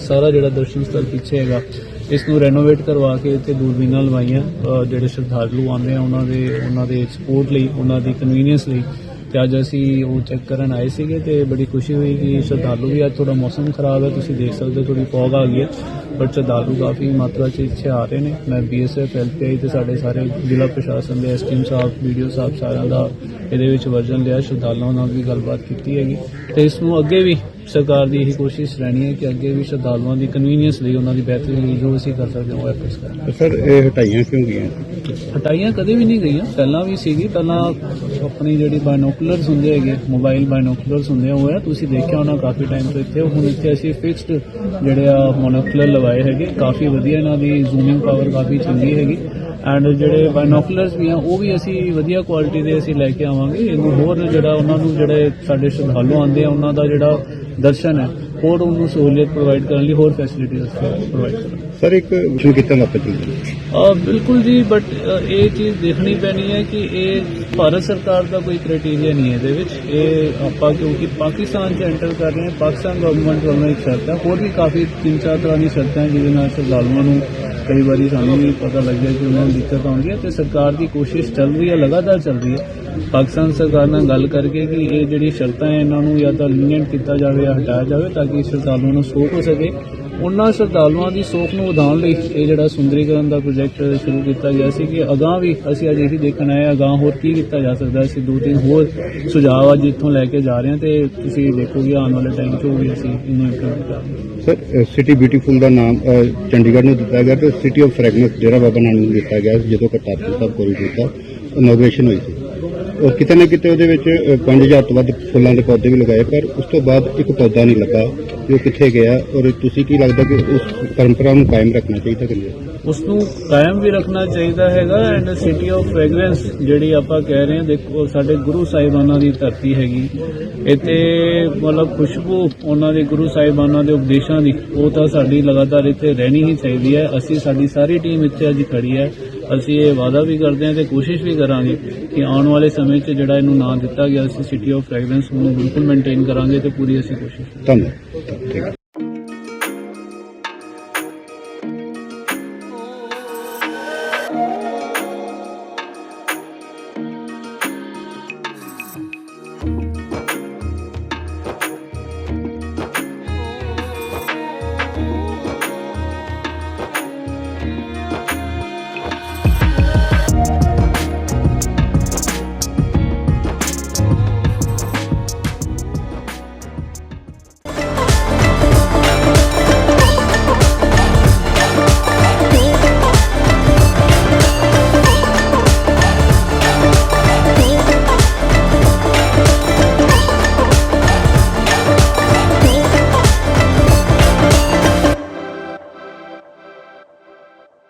ਸਾਰਾ ਜਿਹੜਾ ਦਰਸ਼ਨ ਸਥਲ ਪਿੱਛੇ ਹੈਗਾ, ਇਸ ਨੂੰ ਰੈਨੋਵੇਟ ਕਰਵਾ ਕੇ ਇੱਥੇ ਦੂਰਬੀਨਾਂ ਲਵਾਈਆਂ ਜਿਹੜੇ ਸ਼ਰਧਾਲੂ ਆਉਂਦੇ ਆ ਉਹਨਾਂ ਦੇ ਉਹਨਾਂ ਦੇ ਸਪੋਰਟ ਲਈ, ਉਹਨਾਂ ਦੀ ਕਨਵੀਨੀਅੰਸ ਲਈ। ਤੇ ਅੱਜ ਅਸੀਂ ਉਹ ਚੈੱਕ ਕਰਨ ਆਏ ਸੀਗੇ ਤੇ ਬੜੀ ਖੁਸ਼ੀ ਹੋਈ ਕਿ ਸ਼ਰਧਾਲੂ ਵੀ ਅੱਜ ਥੋੜਾ ਮੌਸਮ ਖਰਾਬ ਹੈ, ਤੁਸੀਂ ਦੇਖ ਸਕਦੇ ਹੋ ਥੋੜੀ ਫੌਗ ਆ ਗਈ ਹੈ ਬਟ ਸ਼ਰਧਾਲੂ ਕਾਫੀ ਮਾਤਰਾ 'ਚ ਇੱਥੇ ਆ ਰਹੇ ਨੇ। ਮੈਂ ਬੀਐਸਐਫ ਐਲਪੀਆਈ ਤੇ ਸਾਡੇ ਸਾਰੇ ਜ਼ਿਲ੍ਹਾ ਪ੍ਰਸ਼ਾਸਨ ਦੇ ਐਸਟੀਐਮ ਸਾਹਿਬ ਵੀਡੀਓ ਸਾਹਿਬ ਸਾਰਿਆਂ ਦਾ ਇਹਦੇ ਵਿੱਚ ਵਰਜਨ ਲਿਆ, ਸ਼ਰਧਾਲੂਆਂ ਨਾਲ ਵੀ ਗੱਲਬਾਤ ਕੀਤੀ ਹੈਗੀ। ਤੇ ਇਸ ਨੂੰ ਅੱਗੇ ਵੀ ਸਰਕਾਰ ਦੀ ਇਹੀ ਕੋਸ਼ਿਸ਼ ਰਹਿਣੀ ਹੈ ਕਿ ਅੱਗੇ ਵੀ ਸ਼ਰਧਾਲੂਆਂ ਦੀ ਕਨਵੀਨੀਅੰਸ ਲਈ ਉਹਨਾਂ ਦੀ ਬਿਹਤਰੀ ਲਈ ਜੋ ਅਸੀਂ ਕਰ ਸਕਦੇ ਹਾਂ ਉਹ ਐਫਰਟਸ ਕਰਾਂਗੇ। ਸਰ ਇਹ ਹਟਾਈਆਂ ਕਿਉਂ ਗਈਆਂ? ਹਟਾਈਆਂ ਕਦੇ ਵੀ ਨਹੀਂ ਗਈਆਂ। ਪਹਿਲਾਂ ਵੀ ਸੀਗੀ ਪਹਿਲਾਂ ਆਪਣੀ ਜਿਹੜੀ ਬਾਇਨੋਕੂਲਰਸ ਹੁੰਦੇ ਹੈਗੇ ਮੋਬਾਈਲ ਬਾਇਨੋਕੂਲਰਸ ਹੁੰਦੇ ਆ ਉਹ ਹੈ। ਤੁਸੀਂ ਦੇਖਿਆ ਹੋਣਾ ਕਾਫੀ ਟਾਈਮ ਤੋਂ ਇੱਥੇ। ਹੁਣ ਇੱਥੇ ਅਸੀਂ ਫਿਕਸਡ ਜਿਹੜੇ ਆ ਮੋਨੋਕੂਲਰ ਲਵਾਏ ਹੈਗੇ। ਕਾਫੀ ਵਧੀਆ ਇਹਨਾਂ ਦੀ ਜ਼ੂਮਿੰਗ ਪਾਵਰ ਕਾਫੀ ਚੰਗੀ ਹੈਗੀ। ਐਂਡ ਜਿਹੜੇ ਬਾਇਨੋਕੂਲਰਸ ਵੀ ਆ ਉਹ ਵੀ ਅਸੀਂ ਵਧੀਆ ਕੁਆਲਿਟੀ ਦੇ ਅਸੀਂ ਲੈ ਕੇ ਆਵਾਂਗੇ। ਇਹਨੂੰ ਹੋਰ ਜਿਹੜਾ ਉਹਨਾਂ ਨੂੰ ਜਿਹੜੇ ਸਾਡੇ ਸ਼ਰਧਾਲੂ ਆਉਂਦੇ ਆ ਉਹਨਾਂ ਦਾ ਜਿਹੜਾ ਦਰਸ਼ਨ ਹੈ ਹੋਰ ਉਹਨੂੰ ਸਹੂਲੀਅਤ ਪ੍ਰੋਵਾਈਡ ਕਰਨ ਲਈ ਹੋਰ ਫੈਸਿਲਿਟੀਜ਼ ਪ੍ਰੋਵਾਈਡ ਕਰਾਂਗੇ। ਸਰ ਇੱਕ ਵਿਸ਼ੇ ਕੀਤਾ ਨਾ ਪਤੀ ਬਿਲਕੁਲ ਜੀ ਬਟ ਇਹ ਚੀਜ਼ ਦੇਖਣੀ ਪੈਣੀ ਹੈ ਕਿ ਇਹ ਭਾਰਤ ਸਰਕਾਰ ਦਾ ਕੋਈ ਕ੍ਰਾਈਟੇਰੀਆ ਨਹੀਂ ਹੈ ਇਹਦੇ ਵਿੱਚ। ਇਹ ਆਪਾਂ ਕਿਉਂਕਿ ਪਾਕਿਸਤਾਨ 'ਚ ਐਂਟਰ ਕਰ ਰਹੇ ਹਾਂ ਪਾਕਿਸਤਾਨ ਗਵਰਨਮੈਂਟ ਵੱਲੋਂ ਇੱਕ ਸ਼ਰਤ ਹੈ। ਹੋਰ ਵੀ ਕਾਫੀ ਤਿੰਨ ਚਾਰ ਤਰ੍ਹਾਂ ਦੀ ਸ਼ਰਤਾਂ ਜਿਹਦੇ ਨਾਲ ਸ਼ਰਧਾਲੂਆਂ ਨੂੰ ਕਈ ਵਾਰੀ ਸਾਨੂੰ ਵੀ ਪਤਾ ਲੱਗ ਕਿ ਉਹਨਾਂ ਨੂੰ ਦਿੱਕਤ ਆਉਂਦੀ ਹੈ ਤੇ ਸਰਕਾਰ ਦੀ ਕੋਸ਼ਿਸ਼ ਚੱਲ ਰਹੀ ਹੈ, ਲਗਾਤਾਰ ਚੱਲ ਰਹੀ ਹੈ। ਪਾਕਿਸਤਾਨ ਸਰਕਾਰ ਨਾਲ ਗੱਲ ਕਰਕੇ ਕਿ ਇਹ ਜਿਹੜੀ ਸ਼ਰਤਾਂ ਹੈ, ਇਹਨਾਂ ਨੂੰ ਜਾਂ ਤਾਂ ਲੀਨੀਅੰਟ ਕੀਤਾ ਜਾਵੇ ਜਾਂ ਹਟਾਇਆ ਜਾਵੇ ਤਾਂ ਕਿ ਸ਼ਰਧਾਲੂਆਂ ਨੂੰ ਸੋਖ ਹੋ ਸਕੇ। ਉਹਨਾਂ ਸ਼ਰਧਾਲੂਆਂ ਦੀ ਸੋਖ ਨੂੰ ਵਧਾਉਣ ਲਈ ਇਹ ਜਿਹੜਾ ਸੁੰਦਰੀਕਰਨ ਦਾ ਪ੍ਰੋਜੈਕਟ ਸ਼ੁਰੂ ਕੀਤਾ ਗਿਆ ਸੀ ਕਿ ਅਗਾਹ ਵੀ ਅਸੀਂ ਅੱਜ ਇਹੀ ਦੇਖਣਾ ਹੈ ਹਾਂ, ਅਗਾਂਹ ਹੋਰ ਕੀ ਕੀਤਾ ਜਾ ਸਕਦਾ ਅਸੀਂ ਦੋ ਤਿੰਨ ਹੋਰ ਸੁਝਾਅ ਅੱਜ ਇੱਥੋਂ ਲੈ ਕੇ ਜਾ ਰਹੇ ਹਾਂ ਤੇ ਤੁਸੀਂ ਦੇਖੋਗੇ ਆਉਣ ਵਾਲੇ ਟਾਈਮ 'ਚ ਉਹ ਵੀ ਅਸੀਂ ਇਹਨੂੰ ਇੰਪਲੀਮੈਂਟ ਕਰਾਂਗੇ ਸਰ ਸਿਟੀ ਬਿਊਟੀਫੁਲ ਦਾ ਨਾਮ ਚੰਡੀਗੜ੍ਹ ਨੂੰ ਦਿੱਤਾ ਗਿਆ ਤੇ city of fragrance Dera Baba Nanak ਨੂੰ ਦਿੱਤਾ ਗਿਆ ਸੀ ਜਦੋਂ ਕਰਤਾਰਪੁਰ ਸਾਹਿਬ ਕੋਰੀਡੋਰ ਦਾ ਇਨੋਗ੍ਰੇਸ਼ਨ ਹੋਈ ਸੀ। ਉਹ ਕਿਤੇ ਨਾ ਕਿਤੇ ਉਹਦੇ ਵਿੱਚ ਅ, 5000 ਤੋਂ ਵੱਧ ਫੁੱਲਾਂ ਦੇ ਪੌਦੇ ਵੀ ਲਗਾਏ ਪਰ ਉਸ ਤੋਂ ਬਾਅਦ ਇੱਕ ਪੌਦਾ ਨਹੀਂ ਲੱਗਾ ਵੀ ਉਹ ਕਿੱਥੇ ਗਿਆ ਔਰ ਤੁਸੀਂ ਕੀ ਲੱਗਦਾ ਕਿ ਉਸ ਪਰੰਪਰਾ ਨੂੰ ਕਾਇਮ ਰੱਖਣਾ ਚਾਹੀਦਾ ਕਿ ਨਹੀਂ? ਉਸ ਨੂੰ ਕਾਇਮ ਵੀ ਰੱਖਣਾ ਚਾਹੀਦਾ ਹੈਗਾ ਐਂਡ ਸਿਟੀ ਆਫ ਫ੍ਰੈਗਰੈਂਸ ਜਿਹੜੀ ਆਪਾਂ ਕਹਿ ਰਹੇ ਹਾਂ ਦੇਖੋ ਸਾਡੇ ਗੁਰੂ ਸਾਹਿਬਾਨਾਂ ਦੀ ਧਰਤੀ ਹੈਗੀ। ਇੱਥੇ ਮਤਲਬ ਖੁਸ਼ਬੂ ਉਹਨਾਂ ਦੇ ਗੁਰੂ ਸਾਹਿਬਾਨਾਂ ਦੇ ਉਪਦੇਸ਼ਾਂ ਦੀ ਉਹ ਤਾਂ ਸਾਡੀ ਲਗਾਤਾਰ ਇੱਥੇ ਰਹਿਣੀ ਹੀ ਚਾਹੀਦੀ ਹੈ। ਅਸੀਂ ਸਾਡੀ ਸਾਰੀ ਟੀਮ ਇੱਥੇ ਅੱਜ ਖੜੀ ਹੈ। ਅਸੀਂ ਇਹ ਵਾਅਦਾ ਵੀ ਕਰਦੇ ਹਾਂ ਤੇ ਕੋਸ਼ਿਸ਼ ਵੀ ਕਰਾਂਗੇ ਕਿ ਆਉਣ ਵਾਲੇ ਸਮੇਂ 'ਚ ਜਿਹੜਾ ਇਹਨੂੰ ਨਾਂ ਦਿੱਤਾ ਗਿਆ ਸੀ ਸਿਟੀ ਆਫ ਫ੍ਰੈਗਰੈਂਸ ਨੂੰ ਬਿਲਕੁਲ ਮੇਨਟੇਨ ਕਰਾਂਗੇ ਤੇ ਪੂਰੀ ਅਸੀਂ ਕੋਸ਼ਿਸ਼ ਧੰਨਵਾਦ।